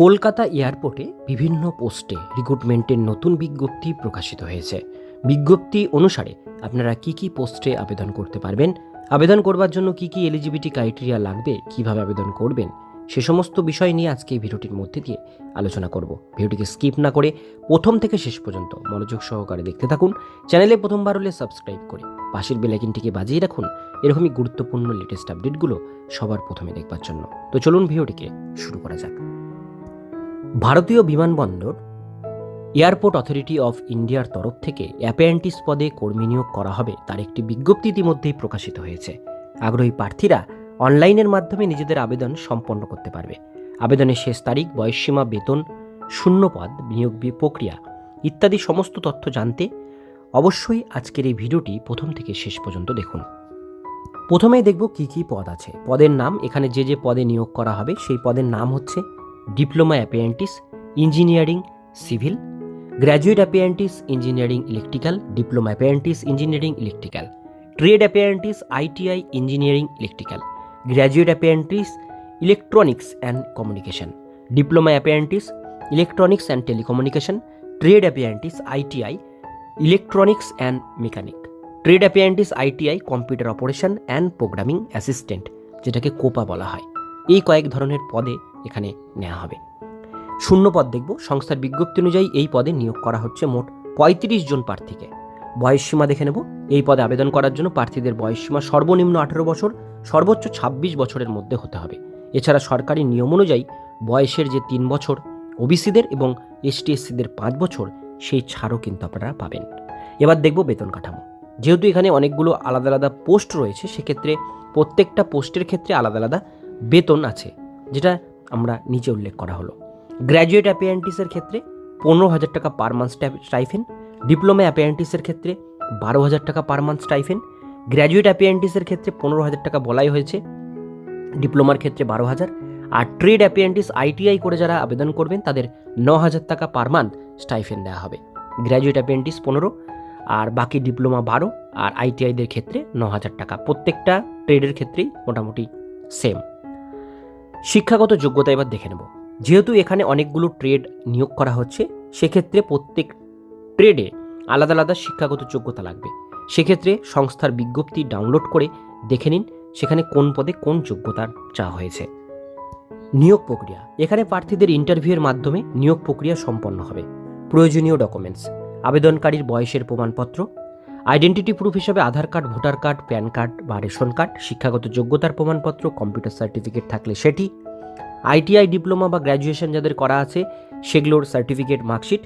কলকাতা এয়ারপোর্টে বিভিন্ন পোস্টে রিক্রুটমেন্টের নতুন বিজ্ঞপ্তি প্রকাশিত হয়েছে। বিজ্ঞপ্তি অনুসারে আপনারা কি কি পোস্টে আবেদন করতে পারবেন, আবেদন করবার জন্য কি কি এলিজিবিলিটি ক্রাইটেরিয়া লাগবে, কীভাবে আবেদন করবেন, সে সমস্ত বিষয় নিয়ে আজকে এই ভিডিওটির মধ্যে দিয়ে আলোচনা করব। ভিডিওটিকে স্কিপ না করে প্রথম থেকে শেষ পর্যন্ত মনোযোগ সহকারে দেখতে থাকুন, চ্যানেলে প্রথমবার হলে সাবস্ক্রাইব করে পাশের বেলাইকিনটিকে বাজিয়ে রাখুন, এরকমই গুরুত্বপূর্ণ লেটেস্ট আপডেটগুলো সবার প্রথমে দেখবার জন্য। তো চলুন ভিডিওটিকে শুরু করা যাক। ভারতীয় বিমানবন্দর এয়ারপোর্ট অথরিটি অফ ইন্ডিয়ার তরফ থেকে অ্যাপেন্টিস পদে কর্মী নিয়োগ করা হবে তার একটি বিজ্ঞপ্তি ইতিমধ্যেই প্রকাশিত হয়েছে। আগ্রহী প্রার্থীরা অনলাইনের মাধ্যমে নিজেদের আবেদন সম্পন্ন করতে পারবে। আবেদনের শেষ তারিখ, বয়সসীমা, বেতন শূন্য পদ নিয়োগ প্রক্রিয়া ইত্যাদি সমস্ত তথ্য জানতে অবশ্যই আজকের এই ভিডিওটি প্রথম থেকে শেষ পর্যন্ত দেখুন। প্রথমেই দেখব কি কি পদ আছে। পদের নাম, এখানে যে যে পদে নিয়োগ করা হবে সেই পদের নাম হচ্ছে diploma apprentice engineering civil graduate apprentice engineering electrical diploma apprentice engineering electrical trade apprentice ITI engineering electrical graduate apprentice electronics and communication diploma apprentice electronics and telecommunication trade apprentice ITI electronics and mechanic trade apprentice ITI computer operation and programming assistant যেটাকে COPA বলা হয়। এই কয়েক ধরনের পদে এখানে নেওয়া হবে। শূন্য পদ দেখব। সংস্থার বিজ্ঞপ্তি অনুযায়ী এই পদে নিয়োগ করা হচ্ছে মোট পঁয়ত্রিশ জন প্রার্থীকে। বয়সসীমা দেখে নেব। এই পদে আবেদন করার জন্য প্রার্থীদের বয়সসীমা সর্বনিম্ন আঠেরো বছর, সর্বোচ্চ ছাব্বিশ বছরের মধ্যে হতে হবে। এছাড়া সরকারি নিয়ম অনুযায়ী বয়সের যে তিন বছর, ওবিসিদের এবং এসটি এসসিদের পাঁচ বছর, সেই ছাড়ও কিন্তু আপনারা পাবেন। এবার দেখব বেতন কাঠামো। যেহেতু এখানে অনেকগুলো আলাদা আলাদা পোস্ট রয়েছে, সেক্ষেত্রে প্রত্যেকটা পোস্টের ক্ষেত্রে আলাদা আলাদা বেতন আছে, যেটা আমরা নিচে উল্লেখ করা হলো। গ্র্যাজুয়েট অ্যাপিয়েন্টিসের ক্ষেত্রে পনেরো হাজার টাকা পার মান্থ স্টাইফেন ডিপ্লোমা অ্যাপিয়েন্টিসের ক্ষেত্রে বারো হাজার টাকা পার মান্থ স্টাইফেন গ্র্যাজুয়েট অ্যাপিয়েন্টিসের ক্ষেত্রে পনেরো হাজার টাকা বলাই হয়েছে, ডিপ্লোমার ক্ষেত্রে বারো হাজার। আর ট্রেড অ্যাপিয়েন্টিস আইটিআই করে যারা আবেদন করবেন, তাদের ন হাজার টাকা পার মান্থ স্টাইফেন দেওয়া হবে। গ্র্যাজুয়েট অ্যাপিয়েন্টিস পনেরো, আর বাকি ডিপ্লোমা বারো, আর আইটিআইদের ক্ষেত্রে ন হাজার টাকা। প্রত্যেকটা ট্রেডের ক্ষেত্রেই মোটামুটি সেম শিক্ষাগত যোগ্যতা এবার দেখে নেব। যেহেতু এখানে অনেকগুলো ট্রেড নিয়োগ করা হচ্ছে, সেক্ষেত্রে প্রত্যেক ট্রেডে আলাদা আলাদা শিক্ষাগত যোগ্যতা লাগবে। সেক্ষেত্রে সংস্থার বিজ্ঞপ্তি ডাউনলোড করে দেখে নিন সেখানে কোন পদে কোন যোগ্যতার চাওয়া হয়েছে। নিয়োগ প্রক্রিয়া। এখানে প্রার্থীদের ইন্টারভিউয়ের মাধ্যমে নিয়োগ প্রক্রিয়া সম্পন্ন হবে। প্রয়োজনীয় ডকুমেন্টস আবেদনকারীর বয়সের প্রমাণপত্র। আইডেন্টিটি প্রুফ হিসাবে Aadhaar card, voter card, PAN card বা রেশন কার্ড, শিক্ষাগত যোগ্যতার প্রমাণপত্র, কম্পিউটার সার্টিফিকেট থাকলে সেটি, আইটিআই ডিপ্লোমা বা গ্র্যাজুয়েশন যাদের করা আছে, সেগুলোর সার্টিফিকেট, মার্কশিট,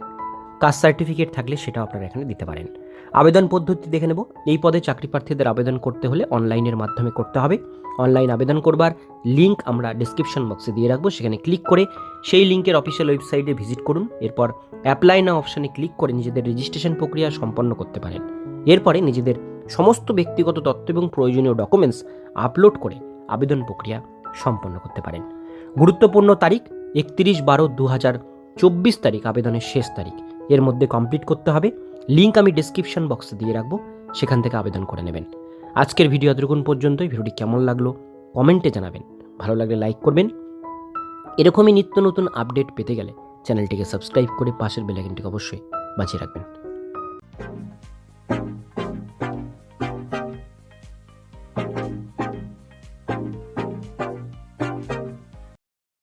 কাস্ট সার্টিফিকেট থাকলে সেটাও আপনারা এখানে দিতে পারেন। আবেদন পদ্ধতি দেখে নেব। এই পদে চাকরি প্রার্থীদের আবেদন করতে হলে অনলাইনের মাধ্যমে করতে হবে। অনলাইন আবেদন করবার লিঙ্ক আমরা ডিসক্রিপশন বক্সে দিয়ে রাখব। সেখানে ক্লিক করে সেই লিঙ্কের অফিসিয়াল ওয়েবসাইটে ভিজিট করুন। এরপর অ্যাপ্লাই না অপশানে ক্লিক করে নিজেদের রেজিস্ট্রেশন প্রক্রিয়া সম্পন্ন করতে পারেন। এরপরে নিজেদের সমস্ত ব্যক্তিগত তথ্য এবং প্রয়োজনীয় ডকুমেন্টস আপলোড করে আবেদন প্রক্রিয়া সম্পন্ন করতে পারেন। গুরুত্বপূর্ণ তারিখ, একত্রিশ বারো দু হাজার চব্বিশ তারিখ, আবেদনের শেষ তারিখ। এর মধ্যে কমপ্লিট করতে হবে। লিঙ্ক আমি ডিসক্রিপশন বক্সে দিয়ে রাখব, সেখান থেকে আবেদন করে নেবেন। আজকের ভিডিও এতটুকুন পর্যন্তই। ভিডিওটি কেমন লাগল কমেন্টে জানাবেন। ভালো লাগলে লাইক করবেন। এরকমই নিত্য নতুন আপডেট পেতে গেলে চ্যানেলটিকে সাবস্ক্রাইব করে পাশের বেলাইকনটিকে অবশ্যই বাঁচিয়ে রাখবেন।